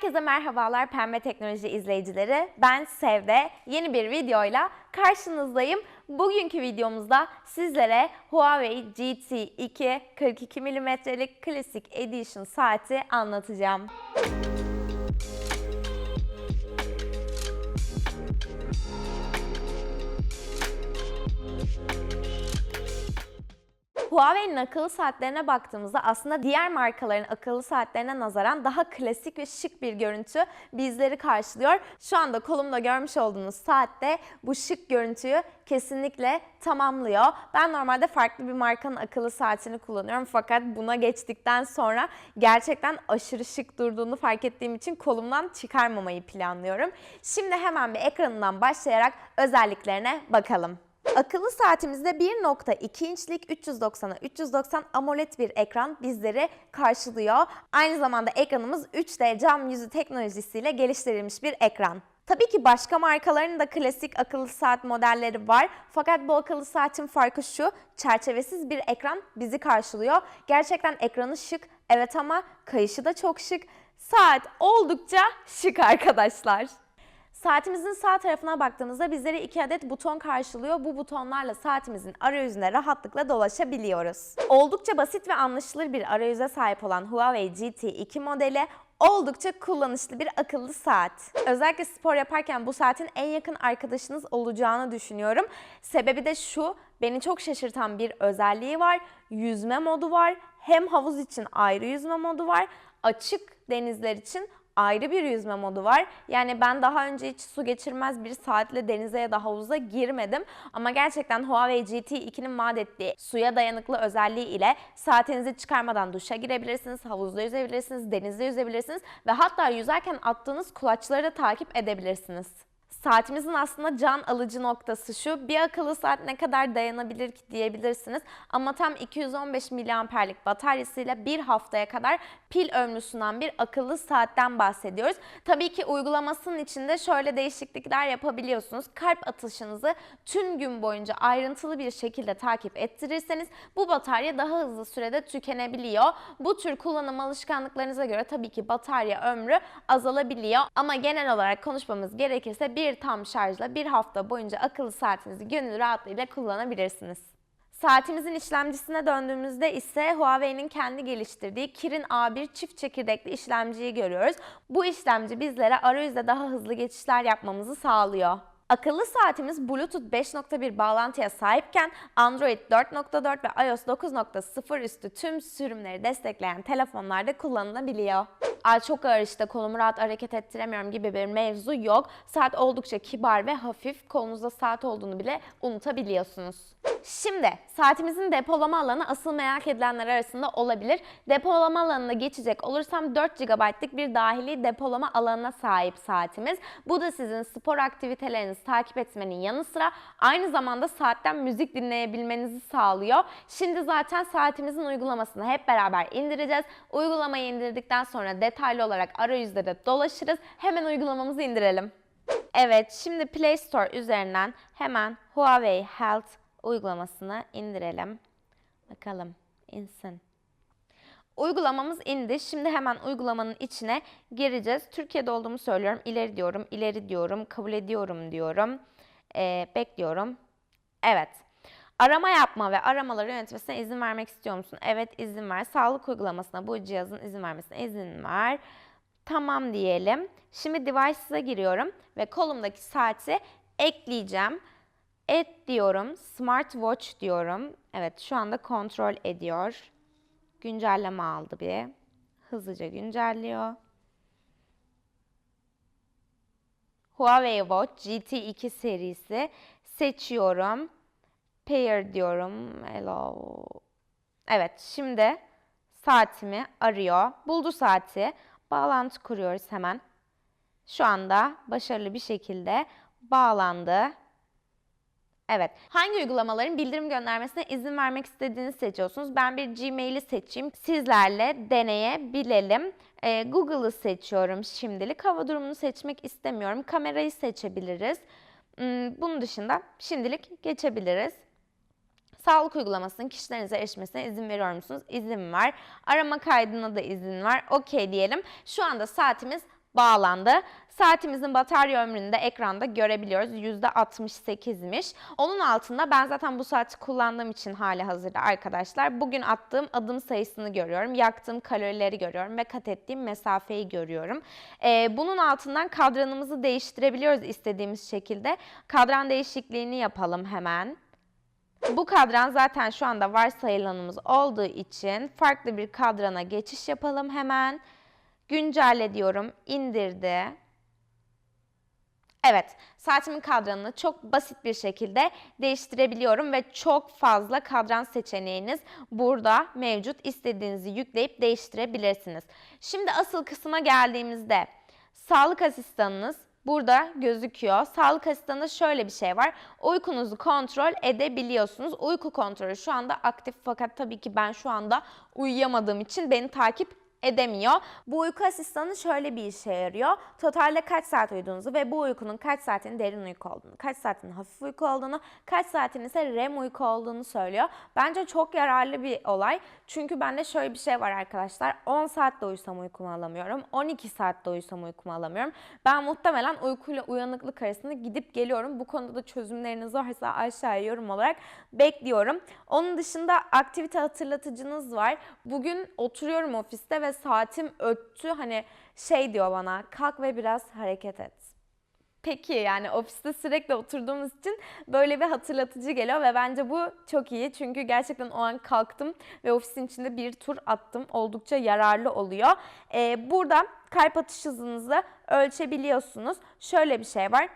Herkese merhabalar Pembe Teknoloji izleyicileri. Ben Sevde. Yeni bir videoyla karşınızdayım. Bugünkü videomuzda sizlere Huawei GT2 42 mm'lik Classic Edition saati anlatacağım. Huawei'nin akıllı saatlerine baktığımızda aslında diğer markaların akıllı saatlerine nazaran daha klasik ve şık bir görüntü bizleri karşılıyor. Şu anda kolumda görmüş olduğunuz saatte bu şık görüntüyü kesinlikle tamamlıyor. Ben normalde farklı bir markanın akıllı saatini kullanıyorum fakat buna geçtikten sonra gerçekten aşırı şık durduğunu fark ettiğim için kolumdan çıkarmamayı planlıyorum. Şimdi hemen bir ekranından başlayarak özelliklerine bakalım. Akıllı saatimizde 1.2 inçlik 390'a 390 AMOLED bir ekran bizleri karşılıyor. Aynı zamanda ekranımız 3D cam yüzü teknolojisiyle geliştirilmiş bir ekran. Tabii ki başka markaların da klasik akıllı saat modelleri var. Fakat bu akıllı saatin farkı şu, çerçevesiz bir ekran bizi karşılıyor. Gerçekten ekranı şık, evet ama kayışı da çok şık. Saat oldukça şık arkadaşlar. Saatimizin sağ tarafına baktığımızda bizleri iki adet buton karşılıyor. Bu butonlarla saatimizin arayüzüne rahatlıkla dolaşabiliyoruz. Oldukça basit ve anlaşılır bir arayüze sahip olan Huawei GT2 modeli oldukça kullanışlı bir akıllı saat. Özellikle spor yaparken bu saatin en yakın arkadaşınız olacağını düşünüyorum. Sebebi de şu, beni çok şaşırtan bir özelliği var. Yüzme modu var. Hem havuz için ayrı yüzme modu var. Açık denizler için ayrı bir yüzme modu var. Yani ben daha önce hiç su geçirmez bir saatle denize ya da havuza girmedim. Ama gerçekten Huawei GT2'nin vaat ettiği suya dayanıklı özelliği ile saatinizi çıkarmadan duşa girebilirsiniz, havuzda yüzebilirsiniz, denizde yüzebilirsiniz ve hatta yüzerken attığınız kulaçları da takip edebilirsiniz. Saatimizin aslında can alıcı noktası şu. Bir akıllı saat ne kadar dayanabilir ki diyebilirsiniz. Ama tam 215 miliamperlik bataryasıyla bir haftaya kadar pil ömrü sunan bir akıllı saatten bahsediyoruz. Tabii ki uygulamasının içinde şöyle değişiklikler yapabiliyorsunuz. Kalp atışınızı tüm gün boyunca ayrıntılı bir şekilde takip ettirirseniz bu batarya daha hızlı sürede tükenebiliyor. Bu tür kullanım alışkanlıklarınıza göre tabii ki batarya ömrü azalabiliyor. Ama genel olarak konuşmamız gerekirse bir tam şarjla bir hafta boyunca akıllı saatinizi gönül rahatlığıyla kullanabilirsiniz. Saatimizin işlemcisine döndüğümüzde ise Huawei'nin kendi geliştirdiği Kirin A1 çift çekirdekli işlemciyi görüyoruz. Bu işlemci bizlere arayüzde daha hızlı geçişler yapmamızı sağlıyor. Akıllı saatimiz Bluetooth 5.1 bağlantıya sahipken Android 4.4 ve iOS 9.0 üstü tüm sürümleri destekleyen telefonlarda kullanılabiliyor. Ay çok ağır işte kolumu rahat hareket ettiremiyorum gibi bir mevzu yok. Saat oldukça kibar ve hafif. Kolunuzda saat olduğunu bile unutabiliyorsunuz. Şimdi saatimizin depolama alanı asıl merak edilenler arasında olabilir. Depolama alanına geçecek olursam 4 GB'lık bir dahili depolama alanına sahip saatimiz. Bu da sizin spor aktivitelerinizi takip etmenin yanı sıra aynı zamanda saatten müzik dinleyebilmenizi sağlıyor. Şimdi zaten saatimizin uygulamasını hep beraber indireceğiz. Uygulamayı indirdikten sonra detaylı olarak arayüzde de dolaşırız. Hemen uygulamamızı indirelim. Evet, şimdi Play Store üzerinden hemen Huawei Health uygulamasını indirelim. Bakalım insin. Uygulamamız indi. Şimdi hemen uygulamanın içine gireceğiz. Türkiye'de olduğumu söylüyorum. İleri diyorum, ileri diyorum, kabul ediyorum diyorum. Ee, bekliyorum. Evet. Arama yapma ve aramaları yönetmesine izin vermek istiyor musun? Evet izin ver. Sağlık uygulamasına bu cihazın izin vermesine izin ver. Tamam diyelim. Şimdi Devices'a giriyorum ve kolumdaki saati ekleyeceğim. Et diyorum, Smartwatch diyorum. Evet şu anda kontrol ediyor. Güncelleme aldı bir. Hızlıca güncelliyor. Huawei Watch GT2 serisi seçiyorum. Pair diyorum. Hello. Evet şimdi saatimi arıyor. Buldu saati. Bağlantı kuruyoruz hemen. Şu anda başarılı bir şekilde bağlandı. Evet. Hangi uygulamaların bildirim göndermesine izin vermek istediğini seçiyorsunuz. Ben bir Gmail'i seçeyim. Sizlerle deneyebilelim. Ee, Google'ı seçiyorum şimdilik. Hava durumunu seçmek istemiyorum. Kamerayı seçebiliriz. Hmm, bunun dışında şimdilik geçebiliriz. Sağlık uygulamasının kişilerinize erişmesine izin veriyor musunuz? İzin var. Arama kaydına da izin var. Okey diyelim. Şu anda saatimiz bağlandı. Saatimizin batarya ömrünü de ekranda görebiliyoruz. %68'miş. Onun altında ben zaten bu saati kullandığım için hali hazırda arkadaşlar. Bugün attığım adım sayısını görüyorum. Yaktığım kalorileri görüyorum ve kat ettiğim mesafeyi görüyorum. Ee, bunun altından kadranımızı değiştirebiliyoruz istediğimiz şekilde. Kadran değişikliğini yapalım hemen. Bu kadran zaten şu anda varsayılanımız olduğu için farklı bir kadrana geçiş yapalım hemen. Güncelle diyorum. indirdi. Evet, saatimin kadranını çok basit bir şekilde değiştirebiliyorum ve çok fazla kadran seçeneğiniz burada mevcut. İstediğinizi yükleyip değiştirebilirsiniz. Şimdi asıl kısma geldiğimizde sağlık asistanınız burada gözüküyor. Sağlık asistanında şöyle bir şey var. Uykunuzu kontrol edebiliyorsunuz. Uyku kontrolü şu anda aktif fakat tabii ki ben şu anda uyuyamadığım için beni takip edemiyor. Bu uyku asistanı şöyle bir işe yarıyor. Totalde kaç saat uyuduğunuzu ve bu uykunun kaç saatin derin uyku olduğunu, kaç saatin hafif uyku olduğunu, kaç saatin ise REM uyku olduğunu söylüyor. Bence çok yararlı bir olay. Çünkü bende şöyle bir şey var arkadaşlar. 10 saatte uyusam uykumu alamıyorum. 12 saatte uyusam uykumu alamıyorum. Ben muhtemelen uykuyla uyanıklık arasında gidip geliyorum. Bu konuda da çözümleriniz varsa aşağıya yorum olarak bekliyorum. Onun dışında aktivite hatırlatıcınız var. Bugün oturuyorum ofiste ve saatim öttü. Hani şey diyor bana kalk ve biraz hareket et. Peki yani ofiste sürekli oturduğumuz için böyle bir hatırlatıcı geliyor ve bence bu çok iyi. Çünkü gerçekten o an kalktım ve ofisin içinde bir tur attım. Oldukça yararlı oluyor. Ee, burada kalp atış hızınızı ölçebiliyorsunuz. Şöyle bir şey var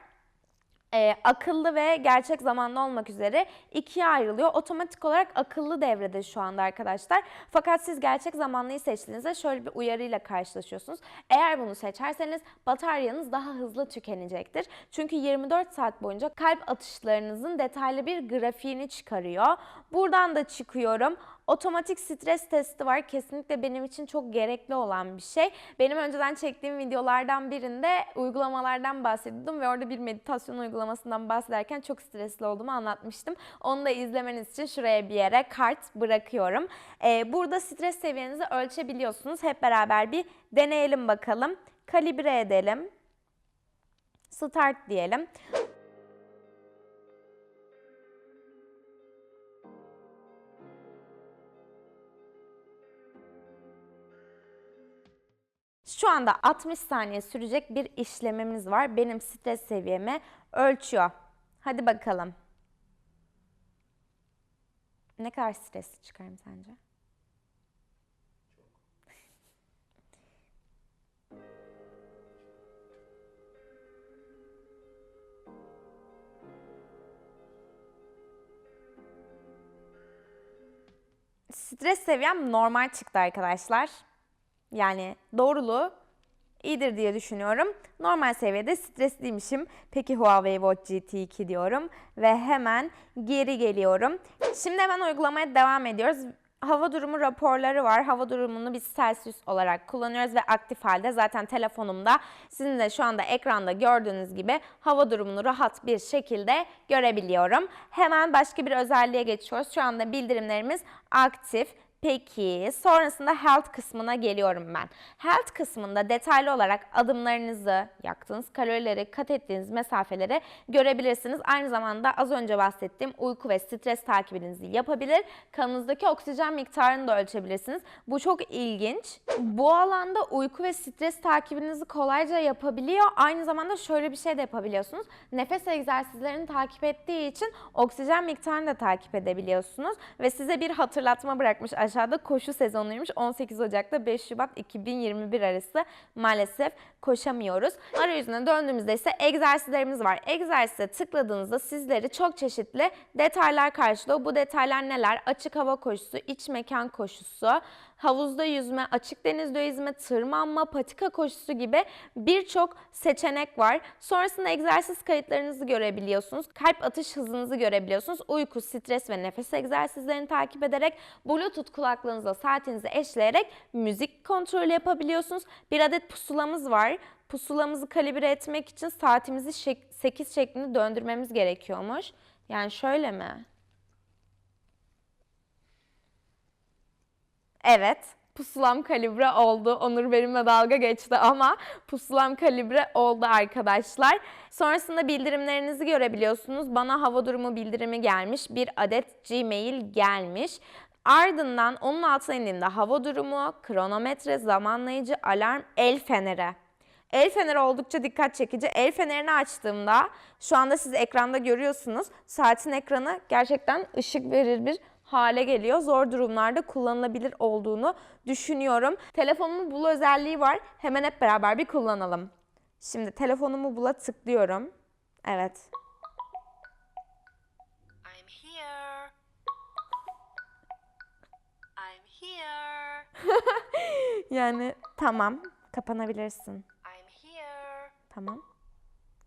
e, akıllı ve gerçek zamanlı olmak üzere ikiye ayrılıyor. Otomatik olarak akıllı devrede şu anda arkadaşlar. Fakat siz gerçek zamanlıyı seçtiğinizde şöyle bir uyarıyla karşılaşıyorsunuz. Eğer bunu seçerseniz bataryanız daha hızlı tükenecektir. Çünkü 24 saat boyunca kalp atışlarınızın detaylı bir grafiğini çıkarıyor. Buradan da çıkıyorum. Otomatik stres testi var. Kesinlikle benim için çok gerekli olan bir şey. Benim önceden çektiğim videolardan birinde uygulamalardan bahsediyordum ve orada bir meditasyon uygulamasından bahsederken çok stresli olduğumu anlatmıştım. Onu da izlemeniz için şuraya bir yere kart bırakıyorum. Ee, burada stres seviyenizi ölçebiliyorsunuz. Hep beraber bir deneyelim bakalım. Kalibre edelim. Start diyelim. Şu anda 60 saniye sürecek bir işlemimiz var. Benim stres seviyemi ölçüyor. Hadi bakalım. Ne kadar stresli çıkarım sence? Stres seviyem normal çıktı arkadaşlar. Yani doğruluğu iyidir diye düşünüyorum. Normal seviyede stresliymişim. Peki Huawei Watch GT2 diyorum ve hemen geri geliyorum. Şimdi hemen uygulamaya devam ediyoruz. Hava durumu raporları var. Hava durumunu biz Celsius olarak kullanıyoruz ve aktif halde zaten telefonumda sizin de şu anda ekranda gördüğünüz gibi hava durumunu rahat bir şekilde görebiliyorum. Hemen başka bir özelliğe geçiyoruz. Şu anda bildirimlerimiz aktif. Peki sonrasında health kısmına geliyorum ben. Health kısmında detaylı olarak adımlarınızı, yaktığınız kalorileri, kat ettiğiniz mesafeleri görebilirsiniz. Aynı zamanda az önce bahsettiğim uyku ve stres takibinizi yapabilir. Kanınızdaki oksijen miktarını da ölçebilirsiniz. Bu çok ilginç. Bu alanda uyku ve stres takibinizi kolayca yapabiliyor. Aynı zamanda şöyle bir şey de yapabiliyorsunuz. Nefes egzersizlerini takip ettiği için oksijen miktarını da takip edebiliyorsunuz. Ve size bir hatırlatma bırakmış aşağıda koşu sezonuymuş. 18 Ocak'ta 5 Şubat 2021 arası maalesef koşamıyoruz. Arayüzüne döndüğümüzde ise egzersizlerimiz var. Egzersize tıkladığınızda sizleri çok çeşitli detaylar karşılıyor. Bu detaylar neler? Açık hava koşusu, iç mekan koşusu, havuzda yüzme, açık denizde yüzme, tırmanma, patika koşusu gibi birçok seçenek var. Sonrasında egzersiz kayıtlarınızı görebiliyorsunuz. Kalp atış hızınızı görebiliyorsunuz. Uyku, stres ve nefes egzersizlerini takip ederek Bluetooth kulaklığınızla saatinizi eşleyerek müzik kontrolü yapabiliyorsunuz. Bir adet pusulamız var. Pusulamızı kalibre etmek için saatimizi 8 şeklinde döndürmemiz gerekiyormuş. Yani şöyle mi? Evet. pusulam kalibre oldu. Onur benimle dalga geçti ama pusulam kalibre oldu arkadaşlar. Sonrasında bildirimlerinizi görebiliyorsunuz. Bana hava durumu bildirimi gelmiş. Bir adet Gmail gelmiş. Ardından onun altına indiğimde hava durumu, kronometre, zamanlayıcı, alarm, el feneri. El feneri oldukça dikkat çekici. El fenerini açtığımda şu anda siz ekranda görüyorsunuz. Saatin ekranı gerçekten ışık verir bir hale geliyor. Zor durumlarda kullanılabilir olduğunu düşünüyorum. Telefonumun bul özelliği var. Hemen hep beraber bir kullanalım. Şimdi telefonumu bula tıklıyorum. Evet. I'm here. I'm here. Yani tamam. Kapanabilirsin. I'm here. Tamam.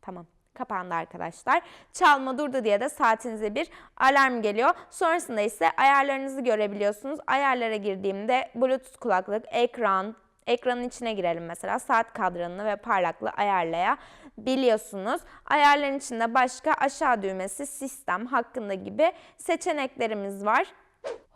Tamam. Kapandı arkadaşlar. Çalma durdu diye de saatinize bir alarm geliyor. Sonrasında ise ayarlarınızı görebiliyorsunuz. Ayarlara girdiğimde Bluetooth kulaklık, ekran, ekranın içine girelim mesela. Saat kadranını ve parlaklığı ayarlayabiliyorsunuz. Ayarların içinde başka aşağı düğmesi, sistem hakkında gibi seçeneklerimiz var.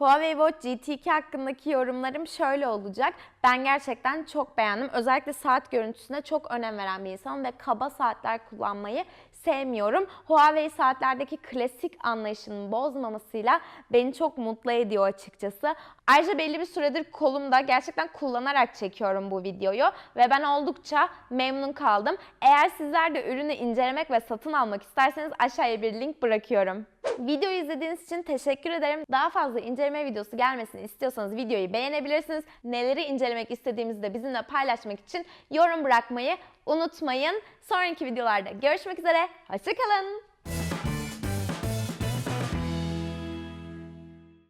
Huawei Watch GT2 hakkındaki yorumlarım şöyle olacak. Ben gerçekten çok beğendim. Özellikle saat görüntüsüne çok önem veren bir insanım ve kaba saatler kullanmayı sevmiyorum. Huawei saatlerdeki klasik anlayışının bozmamasıyla beni çok mutlu ediyor açıkçası. Ayrıca belli bir süredir kolumda gerçekten kullanarak çekiyorum bu videoyu ve ben oldukça memnun kaldım. Eğer sizler de ürünü incelemek ve satın almak isterseniz aşağıya bir link bırakıyorum. Videoyu izlediğiniz için teşekkür ederim. Daha fazla inceleme videosu gelmesini istiyorsanız videoyu beğenebilirsiniz. Neleri incelemek istediğimizi de bizimle paylaşmak için yorum bırakmayı unutmayın. Sonraki videolarda görüşmek üzere. Hoşçakalın.